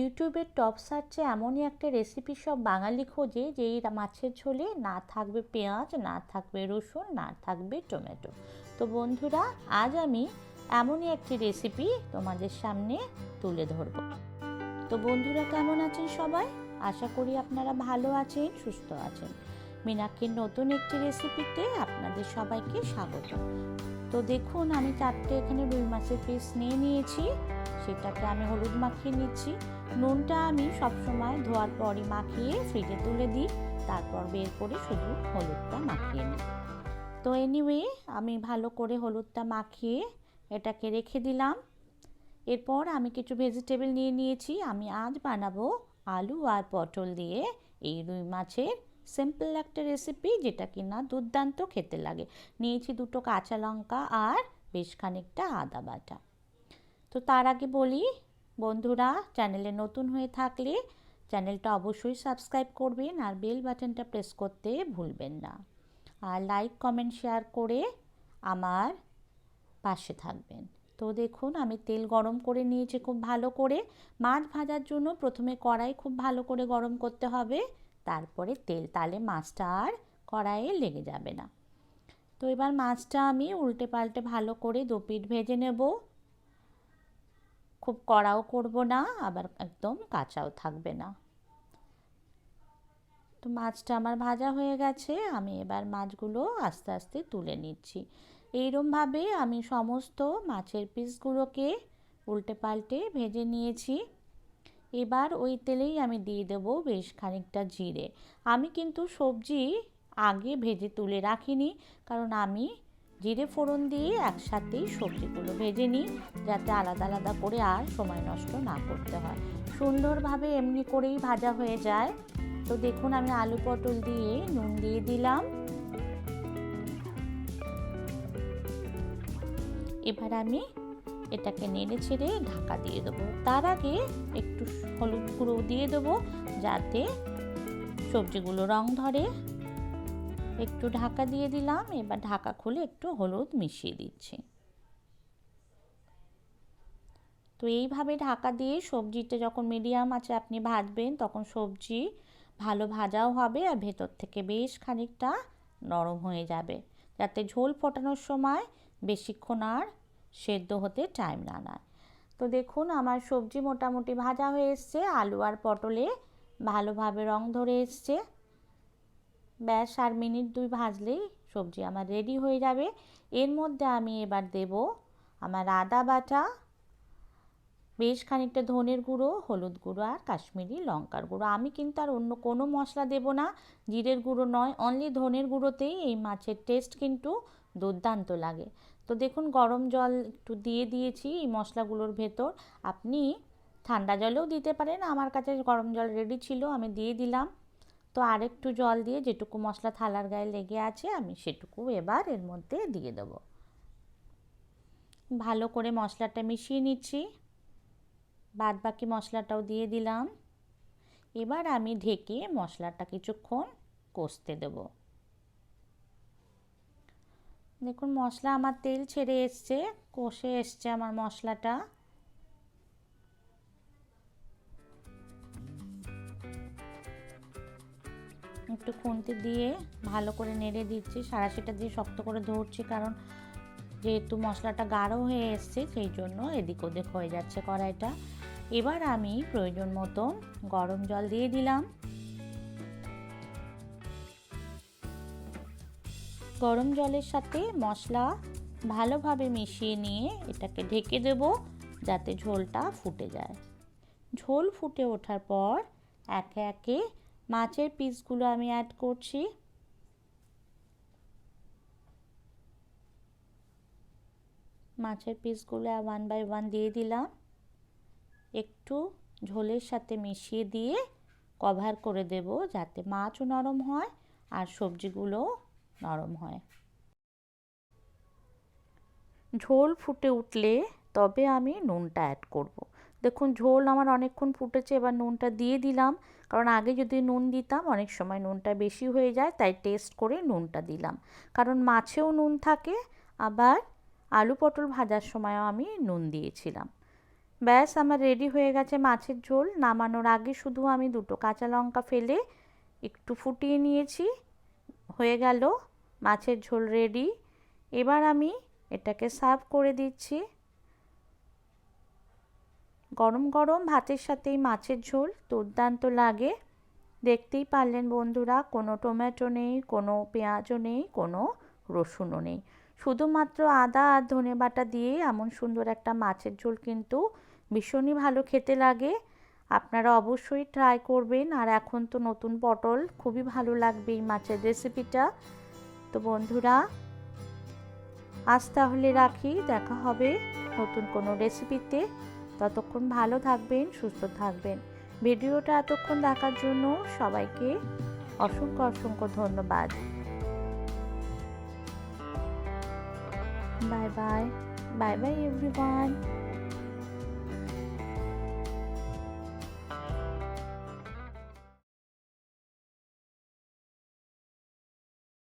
ইউটিউবের টপ সার্চে এমনই একটা রেসিপি সব বাঙালি খোঁজে যে এই মাছের ঝোলে না থাকবে পেঁয়াজ, না থাকবে রসুন, না থাকবে টমেটো। তো বন্ধুরা, আজ আমি এমনই একটি রেসিপি তোমাদের সামনে তুলে ধরব। তো বন্ধুরা, কেমন আছেন সবাই? আশা করি আপনারা ভালো আছেন, সুস্থ আছেন। মিনাক্ষীর নতুন একটি রেসিপিতে আপনাদের সবাইকে স্বাগত। তো দেখুন, আমি চারটে এখানে রুই মাছের পিস নিয়ে নিয়েছি। সেটাকে আমি হলুদ মাখিয়ে নিচ্ছি। নুনটা আমি সবসময় ধোয়ার পরই মাখিয়ে ফ্রিজে তুলে দিই। তারপর বের করে শুধু হলুদটা মাখিয়ে নিই। তো এনিওয়ে আমি ভালো করে হলুদটা মাখিয়ে এটাকে রেখে দিলাম। এরপর আমি কিছু ভেজিটেবল নিয়ে নিয়েছি। আমি আজ বানাবো আলু আর পটল দিয়ে এই রুই মাছের সিম্পল একটা রেসিপি যেটা কিনা দুর্দান্ত খেতে লাগে। নিয়েছি দুটো কাঁচা লঙ্কা আর বেশ খানিকটা আদা বাটা। তো তার আগে বলি, বন্ধুরা, চ্যানেলে নতুন হয়ে থাকলে চ্যানেলটা অবশ্যই সাবস্ক্রাইব করবেন আর বেল বাটনটা প্রেস করতে ভুলবেন না। আর লাইক কমেন্ট শেয়ার করে আমার পাশে থাকবেন। তো দেখুন, আমি তেল গরম করে নিয়েছি খুব ভালো করে। মাছ ভাজার জন্য প্রথমে কড়াই খুব ভালো করে গরম করতে হবে। তারপরে তেল, তাহলে মাছটা আর কড়াইয়ে লেগে যাবে না। তো এবার মাছটা আমি উল্টে পাল্টে ভালো করে দুপিট ভেজে নেব। খুব কড়াও করব না, আবার একদম কাঁচাও থাকবে না। তো মাছটা আমার ভাজা হয়ে গেছে, আমি এবার মাছগুলো আস্তে আস্তে তুলে নিচ্ছি। এইরমভাবে আমি সমস্ত মাছের পিসগুলোকে উল্টে পাল্টে ভেজে নিয়েছি। এবার ওই তেলেই আমি দিয়ে দেবো বেশ খানিকটা জিরে। আমি কিন্তু সবজি আগে ভেজে তুলে রাখিনি, কারণ আমি জিরে ফোড়ন দিয়ে একসাথেই সবজিগুলো ভেজে নিই, যাতে আলাদা আলাদা করে আর সময় নষ্ট না করতে হয়। সুন্দরভাবে এমনি করেই ভাজা হয়ে যায়। তো দেখুন, আমি আলু পটল দিয়ে নুন দিয়ে দিলাম। এবার আমি এটাকে নেড়ে ছেড়ে ঢাকা দিয়ে দেবো। তার আগে একটু হলুদ গুঁড়ো দিয়ে দেবো যাতে সবজিগুলো রং ধরে। একটু ঢাকা দিয়ে দিলাম, এবার ঢাকা খুলে একটু হলুদ মিশিয়ে দিচ্ছি। তো এইভাবে ঢাকা দিয়ে সবজিটা যখন মিডিয়াম আছে আপনি ভাজবেন, তখন সবজি ভালো ভাজাও হবে আর ভেতর থেকে বেশ খানিকটা নরম হয়ে যাবে। যাতে ঝোল ফোটানোর সময় বেশিক্ষণ আর সেদ্ধ হতে টাইম না নেয়। তো দেখুন, আমার সবজি মোটামুটি ভাজা হয়ে এসছে, আলু আর পটলে ভালোভাবে রং ধরে এসছে। ব্যাস, আর মিনিট দুই ভাজলেই সবজি আমার রেডি হয়ে যাবে। এর মধ্যে আমি এবার দেব আমার আদা বাটা, বেশ খানিকটা ধনের গুঁড়ো, হলুদ গুঁড়ো আর কাশ্মীরি লঙ্কার গুঁড়ো। আমি কিন্তু আর অন্য কোনো মশলা দেব না, জিরের গুঁড়ো নয় অনলি ধনের গুঁড়োতেই এই মাছের টেস্ট কিন্তু দুর্দান্ত লাগে। তো দেখুন, গরম জল একটু দিয়ে দিয়েছি এই মশলাগুলোর ভেতর। আপনি ঠান্ডা জলেও দিতে পারেন, আমার কাছে গরম জল রেডি ছিল, আমি দিয়ে দিলাম। তো আরেকটু জল দিয়ে যেটুকু মশলা থালার গায়ে লেগে আছে, আমি সেটুকু এবার এর মধ্যে দিয়ে দেব। ভালো করে মশলাটা মিশিয়ে নিচ্ছি। বাদ বাকি মশলাটাও দিয়ে দিলাম। এবার আমি ঢেকে মশলাটা কিছুক্ষণ কষতে দেব। দেখুন, মশলা আমার তেল ছেড়ে এসছে, কষে এসছে আমার মশলাটা। একটু খুন্তি দিয়ে ভালো করে নেড়ে দিচ্ছি, সারাশিটা দিয়ে শক্ত করে ধরছি, কারণ যেহেতু মশলাটা গাঢ় হয়ে এসছে, সেই জন্য এদিক ওদিক হয়ে যাচ্ছে কড়াইটা। এবার আমি প্রয়োজন মতো গরম জল দিয়ে দিলাম। গরম জলের সাথে মশলা ভালোভাবে মিশিয়ে নিয়ে এটাকে ঢেকে দেব যাতে ঝোলটা ফুটে যায়। ঝোল ফুটে ওঠার পর একে একে মাছের পিসগুলো আমি অ্যাড করছি। মাছের পিসগুলো ওয়ান বাই ওয়ান দিয়ে দিলাম। একটু ঝোলের সাথে মিশিয়ে দিয়ে কভার করে দেব যাতে মাছও নরম হয় আর সবজিগুলো নরম হয়। ঝোল ফুটে উঠলে তবে আমি নুনটা অ্যাড করব। দেখুন, ঝোল আমার অনেকক্ষণ ফুটেছে, এবার নুনটা দিয়ে দিলাম। কারণ আগে যদি নুন দিতাম, অনেক সময় নুনটা বেশি হয়ে যায়, তাই টেস্ট করে নুনটা দিলাম। কারণ মাছেও নুন থাকে, আবার আলু পটল ভাজার সময়ও আমি নুন দিয়েছিলাম। ব্যাস, আমার রেডি হয়ে গেছে মাছের ঝোল। নামানোর আগে শুধু আমি দুটো কাঁচা লঙ্কা ফেলে একটু ফুটিয়ে নিয়েছি। হয়ে গেল, মাছের ঝোল রেডি এবার আমি এটাকে সার্ভ করে দিচ্ছি। গরম গরম ভাতের সাথে এই মাছের ঝোল দুর্দান্ত লাগে। দেখতেই পারলেন বন্ধুরা, কোনো টমেটো নেই, কোনো পেঁয়াজও নেই, কোনো রসুনও নেই। শুধুমাত্র আদা আর ধনে বাটা দিয়ে এমন সুন্দর একটা মাছের ঝোল কিন্তু ভীষণই ভালো খেতে লাগে। আপনারা অবশ্যই ট্রাই করবেন। আর এখন তো নতুন পটল, খুবই ভালো লাগবে এই মাছের রেসিপিটা তো বন্ধুরা, আজ তাহলে রাখি, দেখা হবে নতুন কোনো রেসিপিতে ততক্ষণ ভালো থাকবেন, সুস্থ থাকবেন। ভিডিওটা এতক্ষণ দেখার জন্য সবাইকে অসংখ্য অসংখ্য ধন্যবাদ। Bye bye bye bye everyone